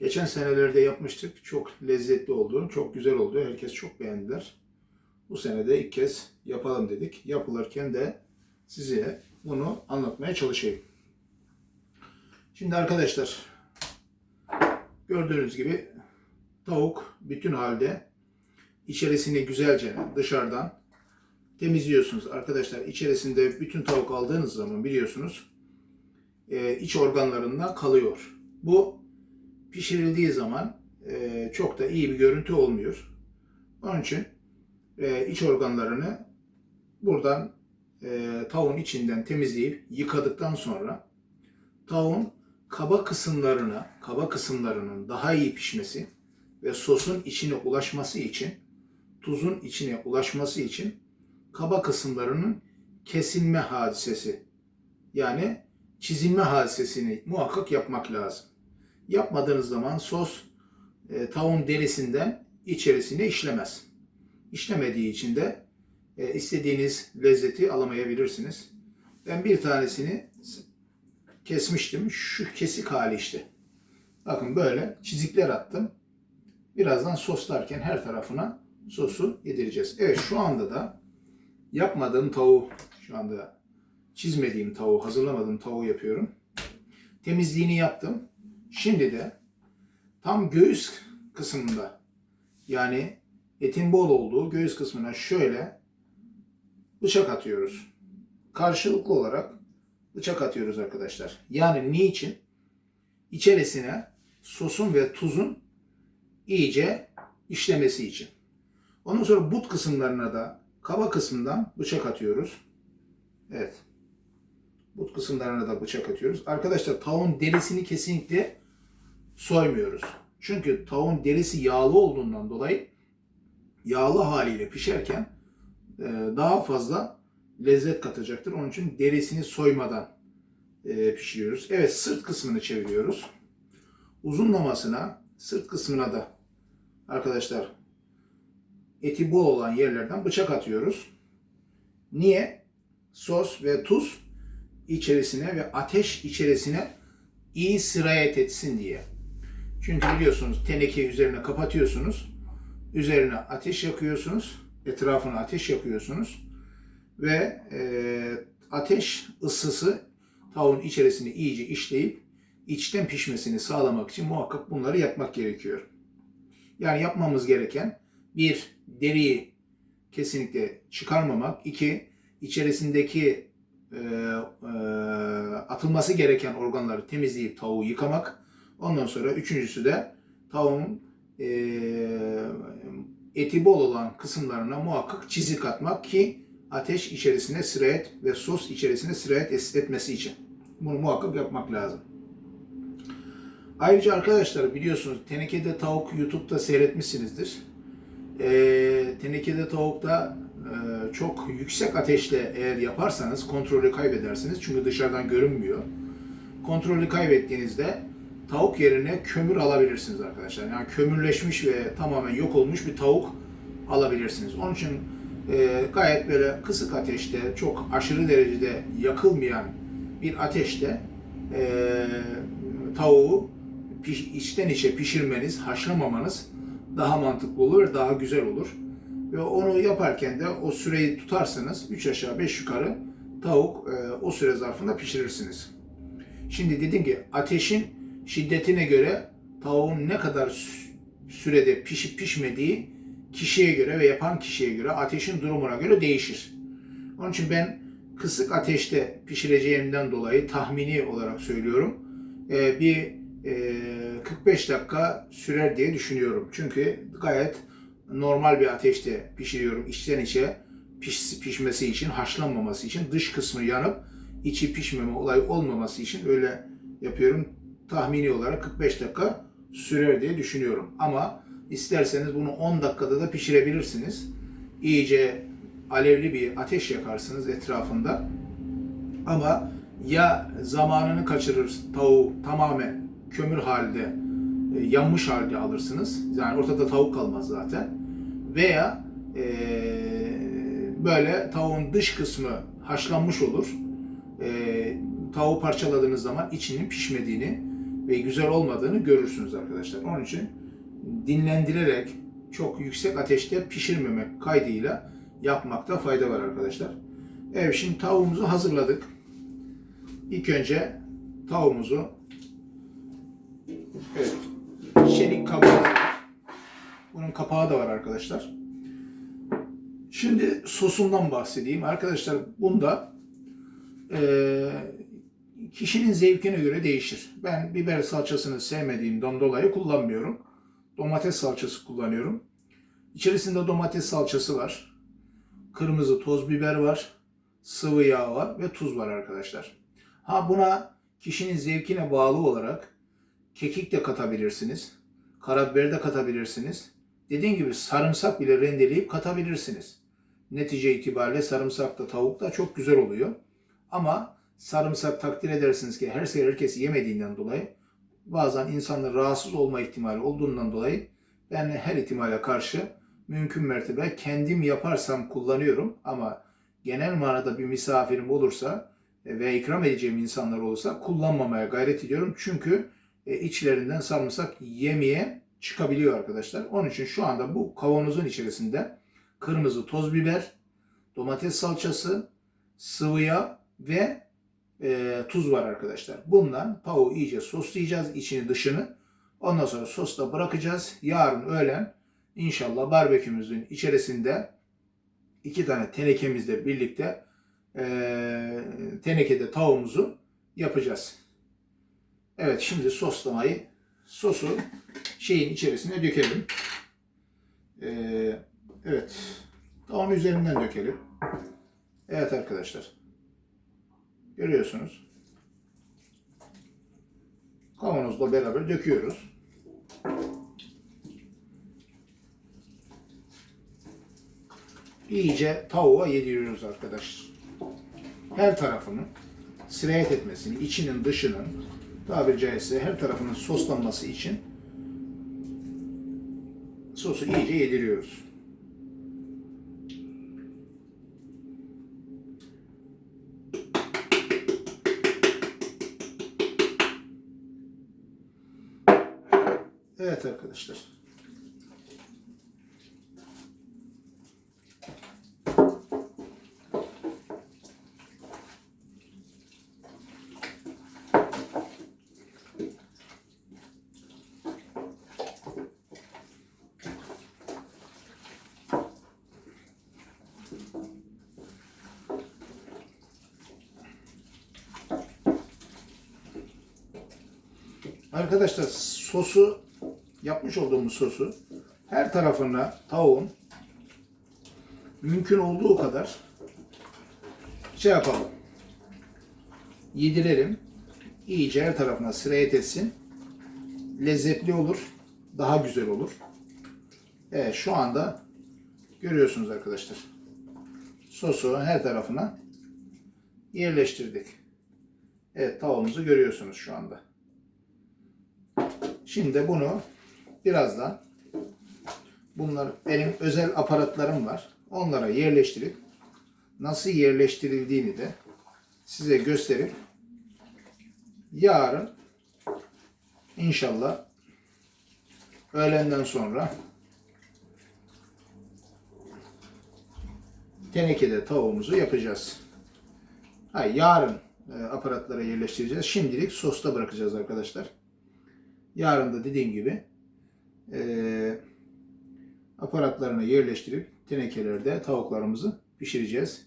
Geçen senelerde yapmıştık. Çok lezzetli oldu. Çok güzel oldu. Herkes çok beğendiler. Bu sene de ilk kez yapalım dedik. Yapılırken de size bunu anlatmaya çalışayım. Şimdi arkadaşlar gördüğünüz gibi tavuk bütün halde içerisini güzelce dışarıdan temizliyorsunuz. Arkadaşlar içerisinde bütün tavuk aldığınız zaman biliyorsunuz e, iç organlarında kalıyor. Bu pişirildiği zaman e, çok da iyi bir görüntü olmuyor. Onun için e, iç organlarını buradan e, tavuğun içinden temizleyip yıkadıktan sonra tavuğun kaba kısımlarına, kaba kısımlarının daha iyi pişmesi ve sosun içine ulaşması için, tuzun içine ulaşması için kaba kısımlarının kesilme hadisesi yani çizilme hadisesini muhakkak yapmak lazım. Yapmadığınız zaman sos e, tavuğun derisinden içerisine işlemez. İşlemediği için de e, istediğiniz lezzeti alamayabilirsiniz. Ben bir tanesini kesmiştim. Şu kesik hali işte. Bakın böyle çizikler attım. Birazdan soslarken her tarafına sosu yedireceğiz. Evet şu anda da yapmadığım tavuğu, şu anda çizmediğim tavuğu, hazırlamadığım tavuğu yapıyorum. Temizliğini yaptım. Şimdi de tam göğüs kısmında yani etin bol olduğu göğüs kısmına şöyle bıçak atıyoruz. Karşılıklı olarak bıçak atıyoruz arkadaşlar. Yani niçin? İçerisine sosun ve tuzun iyice işlemesi için. Ondan sonra but kısımlarına da kaba kısmından bıçak atıyoruz. Evet. But kısımlarına da bıçak atıyoruz. Arkadaşlar tavuğun derisini kesinlikle soymuyoruz. Çünkü tavuğun derisi yağlı olduğundan dolayı yağlı haliyle pişerken e, daha fazla lezzet katacaktır. Onun için derisini soymadan e, pişiriyoruz. Evet sırt kısmını çeviriyoruz. Uzunlamasına sırt kısmına da arkadaşlar eti bol olan yerlerden bıçak atıyoruz. Niye? Sos ve tuz içerisine ve ateş içerisine iyi sirayet etsin diye. Çünkü biliyorsunuz teneke üzerine kapatıyorsunuz. Üzerine ateş yakıyorsunuz. Etrafına ateş yakıyorsunuz. Ve e, ateş ısısı tavuğun içerisini iyice işleyip içten pişmesini sağlamak için muhakkak bunları yapmak gerekiyor. Yani yapmamız gereken bir deriyi kesinlikle çıkarmamak. iki içerisindeki e, e, atılması gereken organları temizleyip tavuğu yıkamak. Ondan sonra üçüncüsü de tavuğun e, eti bol olan kısımlarına muhakkak çizik atmak ki ateş içerisine sirayet ve sos içerisine sirayet etmesi için. Bunu muhakkak yapmak lazım. Ayrıca arkadaşlar biliyorsunuz tenekede tavuk YouTube'da seyretmişsinizdir. E, tenekede tavukta çok yüksek ateşle eğer yaparsanız kontrolü kaybedersiniz. Çünkü dışarıdan görünmüyor. Kontrolü kaybettiğinizde tavuk yerine kömür alabilirsiniz arkadaşlar. Yani kömürleşmiş ve tamamen yok olmuş bir tavuk alabilirsiniz. Onun için e, gayet böyle kısık ateşte, çok aşırı derecede yakılmayan bir ateşte e, tavuğu piş, içten içe pişirmeniz, haşlamamanız daha mantıklı olur daha güzel olur. Ve onu yaparken de o süreyi tutarsanız 3 aşağı 5 yukarı tavuk e, o süre zarfında pişirirsiniz. Şimdi dedim ki ateşin şiddetine göre tavuğun ne kadar sürede pişip pişmediği kişiye göre ve yapan kişiye göre ateşin durumuna göre değişir. Onun için ben kısık ateşte pişireceğimden dolayı tahmini olarak söylüyorum. E, bir 45 dakika sürer diye düşünüyorum. Çünkü gayet normal bir ateşte pişiriyorum. İçten içe piş, pişmesi için, haşlanmaması için, dış kısmı yanıp içi pişmeme olayı olmaması için öyle yapıyorum. Tahmini olarak 45 dakika sürer diye düşünüyorum. Ama isterseniz bunu 10 dakikada da pişirebilirsiniz. İyice alevli bir ateş yakarsınız etrafında. Ama ya zamanını kaçırır tavuğu tamamen kömür halde, e, yanmış halde alırsınız. Yani ortada tavuk kalmaz zaten. Veya e, böyle tavuğun dış kısmı haşlanmış olur. E, tavuğu parçaladığınız zaman içinin pişmediğini ve güzel olmadığını görürsünüz arkadaşlar. Onun için dinlendirerek çok yüksek ateşte pişirmemek kaydıyla yapmakta fayda var arkadaşlar. Evet şimdi tavuğumuzu hazırladık. İlk önce tavuğumuzu bunun kapağı da var arkadaşlar. Şimdi sosundan bahsedeyim. Arkadaşlar bunda eee, kişinin zevkine göre değişir. Ben biber salçasını sevmediğimden dolayı kullanmıyorum. Domates salçası kullanıyorum. İçerisinde domates salçası var. Kırmızı toz biber var. Sıvı yağ var ve tuz var arkadaşlar. Ha buna kişinin zevkine bağlı olarak kekik de katabilirsiniz. Karabiber de katabilirsiniz. Dediğim gibi sarımsak bile rendeleyip katabilirsiniz. Netice itibariyle sarımsak da tavuk da çok güzel oluyor. Ama sarımsak takdir edersiniz ki her şey herkes yemediğinden dolayı bazen insanlar rahatsız olma ihtimali olduğundan dolayı ben her ihtimale karşı mümkün mertebe kendim yaparsam kullanıyorum ama genel manada bir misafirim olursa e, ve ikram edeceğim insanlar olursa kullanmamaya gayret ediyorum. Çünkü e, içlerinden sarımsak yemeye çıkabiliyor arkadaşlar. Onun için şu anda bu kavanozun içerisinde kırmızı toz biber, domates salçası, sıvı yağ ve e, tuz var arkadaşlar. Bundan tavuğu iyice soslayacağız içini dışını. Ondan sonra sosta bırakacağız. Yarın öğlen inşallah barbekümüzün içerisinde iki tane tenekemizle birlikte e, tenekede tavuğumuzu yapacağız. Evet şimdi soslamayı sosu şeyin içerisine dökelim. Ee, evet. Tavuğun üzerinden dökelim. Evet arkadaşlar. Görüyorsunuz. Kavanozla beraber döküyoruz. İyice tavuğa yediriyoruz arkadaşlar. Her tarafını sirayet etmesini, içinin dışının tabiri caizse her tarafının soslanması için sosu iyice yediriyoruz. Evet arkadaşlar. Arkadaşlar sosu yapmış olduğumuz sosu her tarafına tavuğun mümkün olduğu kadar şey yapalım. Yedirelim. İyice her tarafına sirayet etsin. Lezzetli olur. Daha güzel olur. Evet şu anda görüyorsunuz arkadaşlar. Sosu her tarafına yerleştirdik. Evet tavuğumuzu görüyorsunuz şu anda. Şimdi bunu birazdan bunlar benim özel aparatlarım var. Onlara yerleştirip nasıl yerleştirildiğini de size gösterip yarın inşallah öğlenden sonra tenekede tavuğumuzu yapacağız. Ha, yarın e, aparatlara yerleştireceğiz. Şimdilik sosta bırakacağız arkadaşlar. Yarın da dediğim gibi e, aparatlarını yerleştirip tenekelerde tavuklarımızı pişireceğiz.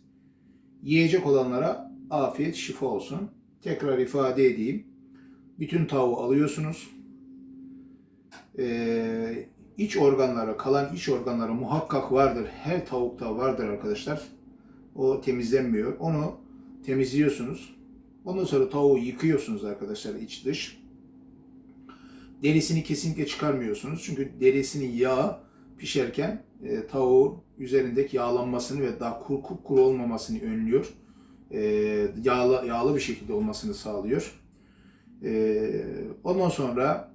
Yiyecek olanlara afiyet şifa olsun. Tekrar ifade edeyim. Bütün tavuğu alıyorsunuz. E, iç organları, kalan iç organları muhakkak vardır. Her tavukta vardır arkadaşlar. O temizlenmiyor. Onu temizliyorsunuz. Ondan sonra tavuğu yıkıyorsunuz arkadaşlar iç dış. Derisini kesinlikle çıkarmıyorsunuz. Çünkü derisinin yağı pişerken e, tavuğun üzerindeki yağlanmasını ve daha kuru kuru olmamasını önlüyor. E, yağlı, yağlı bir şekilde olmasını sağlıyor. E, ondan sonra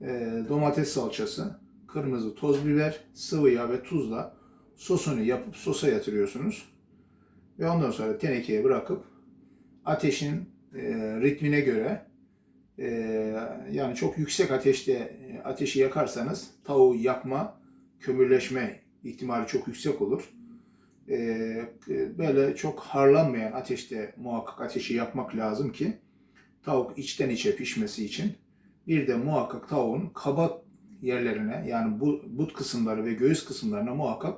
e, domates salçası, kırmızı toz biber, sıvı yağ ve tuzla sosunu yapıp sosa yatırıyorsunuz. Ve ondan sonra tenekeye bırakıp ateşin e, ritmine göre e, yani çok yüksek ateşte e, ateşi yakarsanız tavuğu yakma, kömürleşme ihtimali çok yüksek olur. E, e, böyle çok harlanmayan ateşte muhakkak ateşi yakmak lazım ki tavuk içten içe pişmesi için. Bir de muhakkak tavuğun kabak yerlerine yani bu but kısımları ve göğüs kısımlarına muhakkak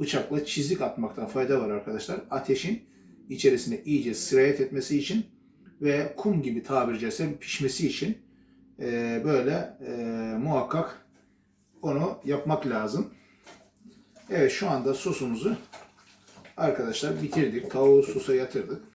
bıçakla çizik atmakta fayda var arkadaşlar. Ateşin içerisine iyice sirayet etmesi için ve kum gibi tabiri caizse pişmesi için e, böyle e, muhakkak onu yapmak lazım. Evet şu anda sosumuzu arkadaşlar bitirdik. Tavuğu sosa yatırdık.